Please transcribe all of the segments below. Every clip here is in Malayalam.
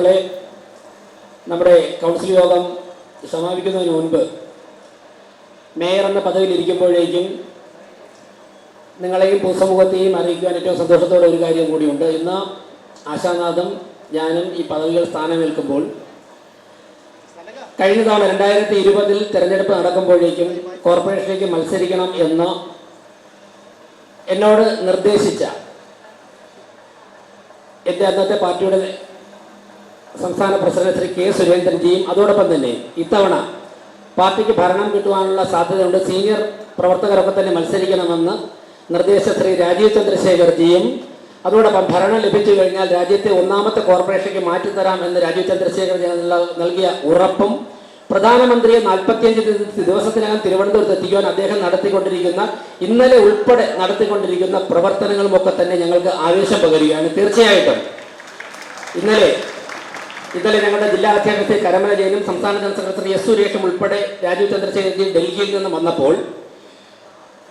സുഹൃത്തുക്കളെ നമ്മുടെ കൗൺസിൽ യോഗം സമാപിക്കുന്നതിന് മുൻപ് മേയർ എന്ന പദവിയിൽ ഇരിക്കുമ്പോഴേക്കും നിങ്ങളെയും പൊതുസമൂഹത്തെയും അറിയിക്കുവാൻ ഏറ്റവും സന്തോഷത്തോടെ ഒരു കാര്യം കൂടിയുണ്ട് ഇന്ന് ആശാനാഥും ഞാനും ഈ പദവികൾ സ്ഥാനമേൽക്കുമ്പോൾ കഴിഞ്ഞ തവണ രണ്ടായിരത്തി ഇരുപതിൽ തിരഞ്ഞെടുപ്പ് നടക്കുമ്പോഴേക്കും കോർപ്പറേഷനിലേക്ക് മത്സരിക്കണം എന്ന് എന്നോട് നിർദ്ദേശിച്ച എന്റെ അന്നത്തെ പാർട്ടിയുടെ സംസ്ഥാന പ്രസിഡന്റ് ശ്രീ കെ സുരേന്ദ്രൻജിയും അതോടൊപ്പം തന്നെ ഇത്തവണ പാർട്ടിക്ക് ഭരണം കിട്ടുവാനുള്ള സാധ്യതയുണ്ട്. സീനിയർ പ്രവർത്തകരൊക്കെ തന്നെ മത്സരിക്കണമെന്ന് നിർദ്ദേശ ശ്രീ രാജീവ് ചന്ദ്രശേഖർജിയും അതോടൊപ്പം ഭരണം ലഭിച്ചു കഴിഞ്ഞാൽ രാജ്യത്തെ ഒന്നാമത്തെ കോർപ്പറേഷനിലേക്ക് മാറ്റിത്തരാം എന്ന് രാജീവ് ചന്ദ്രശേഖർജി നൽ- നൽകിയ ഉറപ്പും പ്രധാനമന്ത്രിയെ നാൽപ്പത്തിയഞ്ച് ദിവസത്തിനകം തിരുവനന്തപുരത്ത് എത്തിക്കുവാൻ അദ്ദേഹം നടത്തിക്കൊണ്ടിരിക്കുന്ന ഇന്നലെ ഉൾപ്പെടെ നടത്തിക്കൊണ്ടിരിക്കുന്ന പ്രവർത്തനങ്ങളുമൊക്കെ തന്നെ ഞങ്ങൾക്ക് ആവേശം പകരുകയാണ്. തീർച്ചയായിട്ടും. ഇന്നലെ ഇന്നലെ ഞങ്ങളുടെ ജില്ലാ അധ്യക്ഷൻ കരമല ജയനും സംസ്ഥാന ജനറൽ സെക്രട്ടറി എസ് സുരേഷും ഉൾപ്പെടെ രാജീവ് ചന്ദ്രശേഖരജി ഡൽഹിയിൽ നിന്ന് വന്നപ്പോൾ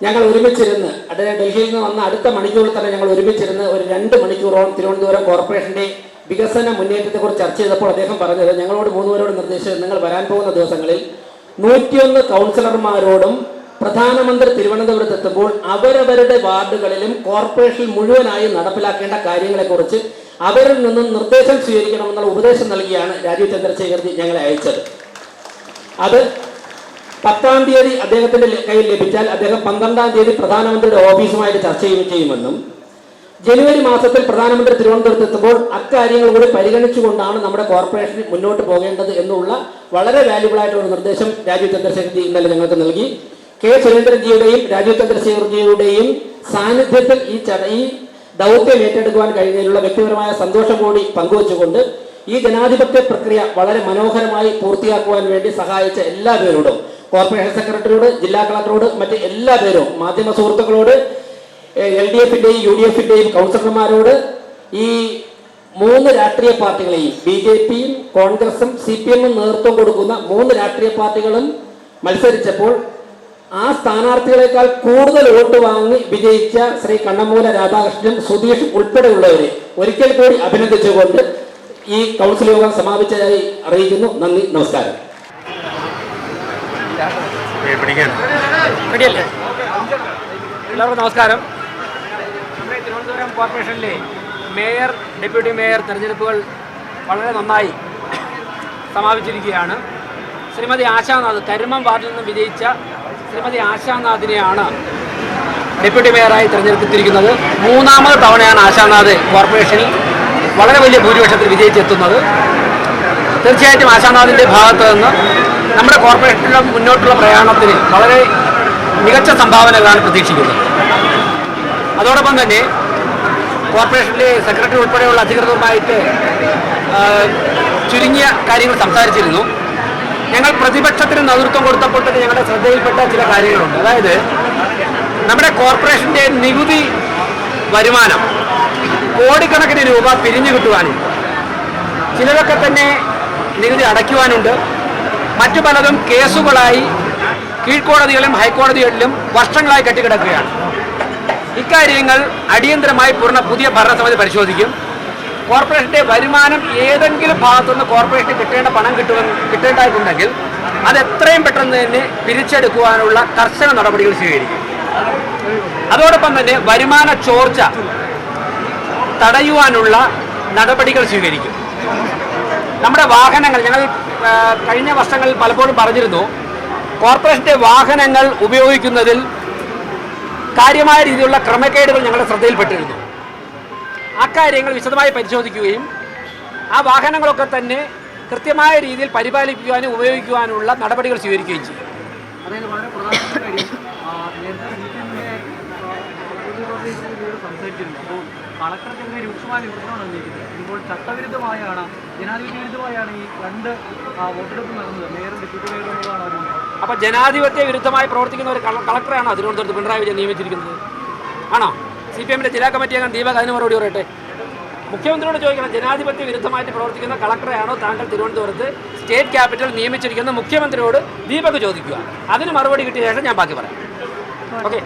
ഞങ്ങൾ ഒരുമിച്ചിരുന്ന് അദ്ദേഹം ഡൽഹിയിൽ നിന്ന് വന്ന അടുത്ത മണിക്കൂറിൽ തന്നെ ഞങ്ങൾ ഒരുമിച്ചിരുന്ന് ഒരു രണ്ട് മണിക്കൂറോളം തിരുവനന്തപുരം കോർപ്പറേഷന്റെ വികസന മുന്നേറ്റത്തെക്കുറിച്ച് ചർച്ച ചെയ്തപ്പോൾ അദ്ദേഹം പറഞ്ഞത് ഞങ്ങളോട് മൂന്നുപേരോട് നിർദ്ദേശിച്ചത് നിങ്ങൾ വരാൻ പോകുന്ന ദിവസങ്ങളിൽ നൂറ്റിയൊന്ന് കൗൺസിലർമാരോടും പ്രധാനമന്ത്രി തിരുവനന്തപുരത്ത് എത്തുമ്പോൾ അവരവരുടെ വാർഡുകളിലും കോർപ്പറേഷൻ മുഴുവനായി നടപ്പിലാക്കേണ്ട കാര്യങ്ങളെക്കുറിച്ച് അവരിൽ നിന്നും നിർദ്ദേശം സ്വീകരിക്കണമെന്നുള്ള ഉപദേശം നൽകിയാണ് രാജീവ് ചന്ദ്രശേഖർജി ഞങ്ങളെ അയച്ചത്. അത് പത്താം തീയതി അദ്ദേഹത്തിന്റെ കയ്യിൽ ലഭിച്ചാൽ അദ്ദേഹം പന്ത്രണ്ടാം തീയതി പ്രധാനമന്ത്രിയുടെ ഓഫീസുമായിട്ട് ചർച്ച ചെയ്യുമെന്നും ജനുവരി മാസത്തിൽ പ്രധാനമന്ത്രി തിരുവനന്തപുരത്ത് എത്തുമ്പോൾ അക്കാര്യങ്ങൾ കൂടി പരിഗണിച്ചുകൊണ്ടാണ് നമ്മുടെ കോർപ്പറേഷൻ മുന്നോട്ട് പോകേണ്ടത് എന്നുള്ള വളരെ വാല്യുബിൾ ആയിട്ടുള്ള നിർദ്ദേശം രാജീവ് ചന്ദ്രശേഖർജി ഇന്നലെ ഞങ്ങൾക്ക് നൽകി. കെ സുരേന്ദ്രൻജിയുടെയും രാജീവ് ചന്ദ്രശേഖർജിയുടെയും സാന്നിധ്യത്തിൽ ഈ ചടങ്ങി ദൗത്യം ഏറ്റെടുക്കുവാൻ കഴിഞ്ഞതിലുള്ള വ്യക്തിപരമായ സന്തോഷം കൂടി പങ്കുവച്ചുകൊണ്ട് ഈ ജനാധിപത്യ പ്രക്രിയ വളരെ മനോഹരമായി പൂർത്തിയാക്കുവാൻ വേണ്ടി സഹായിച്ച എല്ലാ പേരോടും കോർപ്പറേഷൻ സെക്രട്ടറിയോട് ജില്ലാ കളക്ടറോട് മറ്റ് എല്ലാ പേരും മാധ്യമ സുഹൃത്തുക്കളോട് എൽ ഡി എഫിന്റെയും യു ഡി എഫിന്റെയും കൗൺസിലർമാരോട് ഈ മൂന്ന് രാഷ്ട്രീയ പാർട്ടികളെയും ബി ജെ പിയും കോൺഗ്രസും സി പി എമ്മും നേതൃത്വം കൊടുക്കുന്ന മൂന്ന് രാഷ്ട്രീയ പാർട്ടികളും മത്സരിച്ചപ്പോൾ ആ സ്ഥാനാർത്ഥികളെക്കാൾ കൂടുതൽ വോട്ട് വാങ്ങി വിജയിച്ച ശ്രീ കണ്ണമൂല രാധാകൃഷ്ണൻ സുധീഷും ഉൾപ്പെടെയുള്ളവരെ ഒരിക്കൽ കൂടി അഭിനന്ദിച്ചുകൊണ്ട് ഈ കൗൺസിൽ യോഗം സമാപിച്ചതായി അറിയിക്കുന്നു. നന്ദി നമസ്കാരം. എല്ലാവർക്കും നമസ്കാരം. തിരുവനന്തപുരം കോർപ്പറേഷനിലെ മേയർ ഡെപ്യൂട്ടി മേയർ തെരഞ്ഞെടുപ്പുകൾ വളരെ നന്നായി സമാപിച്ചിരിക്കുകയാണ്. ശ്രീമതി ആശാനാഥ് കരുമം വാർഡിൽ നിന്ന് വിജയിച്ച ശ്രീമതി ആശാനാഥിനെയാണ് ഡെപ്യൂട്ടി മേയറായി തിരഞ്ഞെടുത്തിരിക്കുന്നത്. മൂന്നാമത് തവണയാണ് ആശാനാഥ് കോർപ്പറേഷനിൽ വളരെ വലിയ ഭൂരിപക്ഷത്തിൽ വിജയിച്ചെത്തുന്നത്. തീർച്ചയായിട്ടും ആശാനാഥിന്റെ ഭാഗത്ത് നിന്ന് നമ്മുടെ കോർപ്പറേഷനിലെ മുന്നോട്ടുള്ള പ്രയാണത്തിന് വളരെ മികച്ച സംഭാവനകളാണ് പ്രതീക്ഷിക്കുന്നത്. അതോടൊപ്പം തന്നെ കോർപ്പറേഷനിലെ സെക്രട്ടറി ഉൾപ്പെടെയുള്ള അധികൃതരുമായിട്ട് ചുരുങ്ങിയ കാര്യങ്ങൾ സംസാരിച്ചിരുന്നു. ഞങ്ങൾ പ്രതിപക്ഷത്തിന് നേതൃത്വം കൊടുത്തപ്പോൾ തന്നെ ഞങ്ങളുടെ ശ്രദ്ധയിൽപ്പെട്ട ചില കാര്യങ്ങളുണ്ട്. അതായത് നമ്മുടെ കോർപ്പറേഷന്റെ നികുതി വരുമാനം കോടിക്കണക്കിന് രൂപ പിരിഞ്ഞു കിട്ടുവാനും ചിലരൊക്കെ തന്നെ നികുതി അടയ്ക്കുവാനുണ്ട്. മറ്റു പലതും കേസുകളായി കീഴ്ക്കോടതികളിലും ഹൈക്കോടതികളിലും വർഷങ്ങളായി കെട്ടിക്കിടക്കുകയാണ്. ഇക്കാര്യങ്ങൾ അടിയന്തരമായി പൂർണ പുതിയ ഭരണസമിതി പരിശോധിക്കും. കോർപ്പറേഷന്റെ വരുമാനം ഏതെങ്കിലും ഭാഗത്തുനിന്ന് കോർപ്പറേഷന് കിട്ടേണ്ട പണം കിട്ടുമെന്ന് കിട്ടേണ്ടതായിട്ടുണ്ടെങ്കിൽ അത് എത്രയും പെട്ടെന്ന് തന്നെ പിരിച്ചെടുക്കുവാനുള്ള കർശന നടപടികൾ സ്വീകരിക്കും. അതോടൊപ്പം തന്നെ വരുമാന ചോർച്ച തടയുവാനുള്ള നടപടികൾ സ്വീകരിക്കും. നമ്മുടെ വാഹനങ്ങൾ ഞങ്ങൾ കഴിഞ്ഞ വർഷങ്ങളിൽ പലപ്പോഴും പറഞ്ഞിരുന്നു കോർപ്പറേഷന്റെ വാഹനങ്ങൾ ഉപയോഗിക്കുന്നതിൽ കാര്യമായ രീതിയിലുള്ള ക്രമക്കേടുകൾ ഞങ്ങളുടെ ശ്രദ്ധയിൽപ്പെട്ടിരുന്നു. ആ കാര്യങ്ങൾ വിശദമായി പരിശോധിക്കുകയും ആ വാഹനങ്ങളൊക്കെ തന്നെ കൃത്യമായ രീതിയിൽ പരിപാലിക്കുവാനും ഉപയോഗിക്കുവാനുള്ള നടപടികൾ സ്വീകരിക്കുകയും ചെയ്യും. അതായത് വളരെ പ്രധാനപ്പെട്ട കാര്യം ആ, നേരത്തെ സി പി എമ്മിന്റെ സംസാരിച്ചിരുന്നു. അപ്പോൾ കളക്ടർക്കെതിരെ രൂക്ഷമായ വിമർശനമാണ് ഉന്നയിക്കുന്നത് ഇപ്പോൾ ചട്ടവിരുദ്ധമായാണ് ജനാധിപത്യ വിരുദ്ധമായാണ് ഈ രണ്ട് വോട്ടെടുപ്പ് നടന്നത്. ഡെപ്യൂട്ടി അപ്പോൾ ജനാധിപത്യ വിരുദ്ധമായി പ്രവർത്തിക്കുന്ന ഒരു കളക്ടറാണോ തിരുവനന്തപുരത്ത് പിണറായി വിജയൻ നിയമിച്ചിരിക്കുന്നത്? ആണോ? സി പി എമ്മിന്റെ ജില്ലാ കമ്മിറ്റി അംഗം ദീപക് അതിന് മറുപടി പറയട്ടെ? മുഖ്യമന്ത്രിയോട് ചോദിക്കണം ജനാധിപത്യ വിരുദ്ധമായിട്ട് പ്രവർത്തിക്കുന്ന കളക്ടറെയാണോ താങ്കൾ തിരുവനന്തപുരത്ത് സ്റ്റേറ്റ് ക്യാപിറ്റൽ നിയമിച്ചിരിക്കുന്ന മുഖ്യമന്ത്രിയോട് ദീപക് ചോദിക്കുക. അതിന് മറുപടി കിട്ടിയ ശേഷം ഞാൻ ബാക്കി പറയാം. ഓക്കെ.